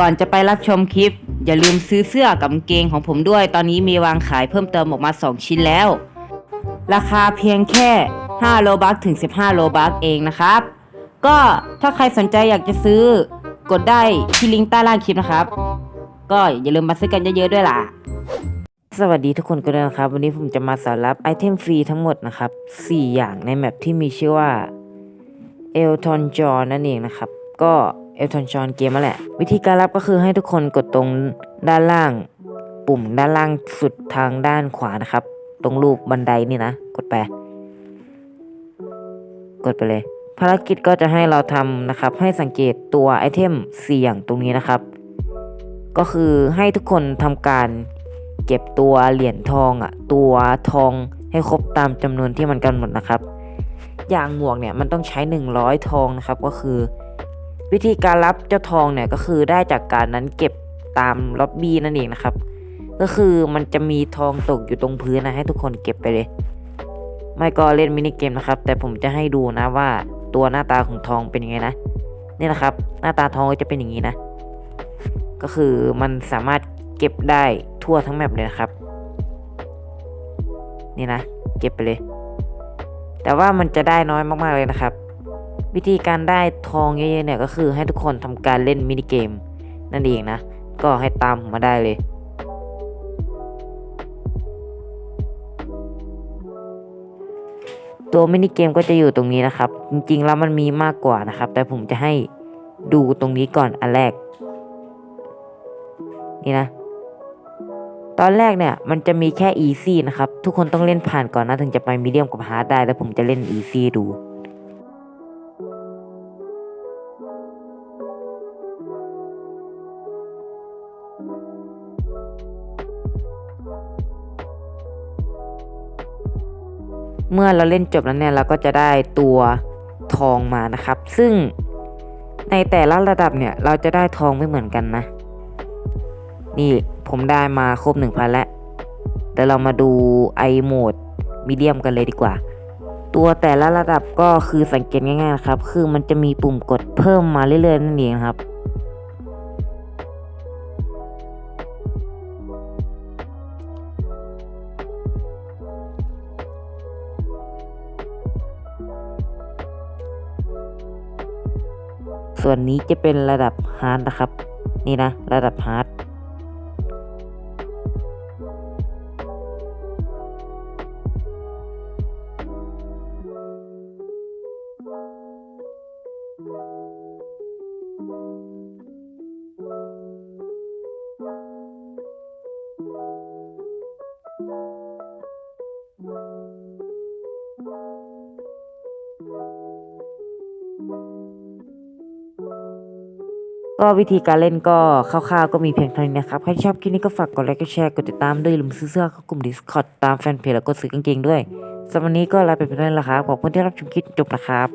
ก่อนจะไปรับชมคลิป อย่าลืมซื้อเสื้อกับกางเกงของผมด้วย ตอนนี้มีวางขายเพิ่มเติมออกมา 2 ชิ้นแล้ว ราคาเพียงแค่ 5 โลบัคถึง 15 โลบัคเองนะครับ ก็ถ้าใครสนใจอยากจะซื้อกดได้ที่ลิงก์ใต้ล่างคลิปนะครับ ก็อย่าลืมมาซื้อกันเยอะๆด้วยล่ะ สวัสดีทุกคนกันด้วยนะครับ วันนี้ผมจะมาสอนรับไอเทมฟรีทั้งหมดนะครับ 4 อย่างในแมปที่มีชื่อว่าเอลทอนจอนั่นเองนะครับ ก็เอลทอนจอนเกมนั่นแหละ วิธีการรับก็คือให้ทุกคนกดตรงด้านล่าง ปุ่มด้านล่างสุดทางด้านขวานะครับ ตรงรูปบันไดนี่นะ กดไป กดไปเลย ภารกิจก็จะให้เราทำนะครับ ให้สังเกตตัวไอเทม4อย่างตรงนี้นะครับ ก็คือให้ทุกคนทำการเก็บตัวเหรียญทองอะ ตัวทองให้ครบตามจำนวนที่มันกำหนดนะครับ อย่างหมวกเนี่ยมันต้องใช้ 100 ทองนะครับ ก็คือ วิธีการรับเจ้าทองเนี่ยก็คือได้จากการนั้นเก็บตามล็อบบี้นั่นเองนะครับ ก็คือมันจะมีทองตกอยู่ตรงพื้นนะให้ทุกคนเก็บไปเลย ไม่ก็เล่นมินิเกมนะครับ แต่ผมจะให้ดูนะว่าตัวหน้าตาของทองเป็นยังไงนะนี่นะครับ หน้าตาทองก็จะเป็นอย่างนี้นะ ก็คือมันสามารถเก็บได้ทั่วทั้งแมปเลยนะครับ นี่นะ เก็บไปเลย แต่ว่ามันจะได้น้อยมากๆเลยนะครับ วิธีการได้ทองเยอะๆเนี่ยก็คือให้ทุกคนทำการเล่นมินิเกม นั่นเองนะ ก็ให้ตามมาได้เลยตัวมินิเกมก็จะอยู่ตรงนี้นะครับ จริงๆแล้วมันมีมากกว่านะครับ แต่ผมจะให้ดูตรงนี้ก่อนอันแรก นี่นะ ตอนแรกเนี่ยมันจะมีแค่ easy นะครับ ทุกคนต้องเล่นผ่านก่อนนะ ถึงจะไปมีเดียมกับ hard ได้ แล้วผมจะเล่น easy ดู เมื่อเราเล่นจบแล้วเนี่ยเราก็จะได้ตัวทองมานะครับ ซึ่งในแต่ละระดับเนี่ยเราจะได้ทองไม่เหมือนกันนะ นี่ผมได้มาครบ1,000แล้วแต่เรามาดูไอโหมดมีเดียมกันเลยดีกว่า ตัวแต่ละระดับก็คือสังเกตง่ายๆนะครับ คือมันจะมีปุ่มกดเพิ่มมาเรื่อยๆนั่นเองครับ ส่วนนี้จะเป็นระดับฮาร์ดนะครับ นี่นะระดับฮาร์ด ก็วิธีการเล่นก็คร่าวๆก็มีเพียงเท่านี้นะครับ ใครที่ชอบคลิปนี้ก็ฝากกดไลค์กดแชร์กดติดตามด้วยอย่าลืมซื้อเสื้อเข้ากลุ่ม Discord ตามแฟนเพจแล้วก็ซื้อกางเกงด้วยสำหรับวันนี้ก็ลาไปเป็นเท่อนแล้วครับขอบคุณที่รับชมคลิปจบนะครับ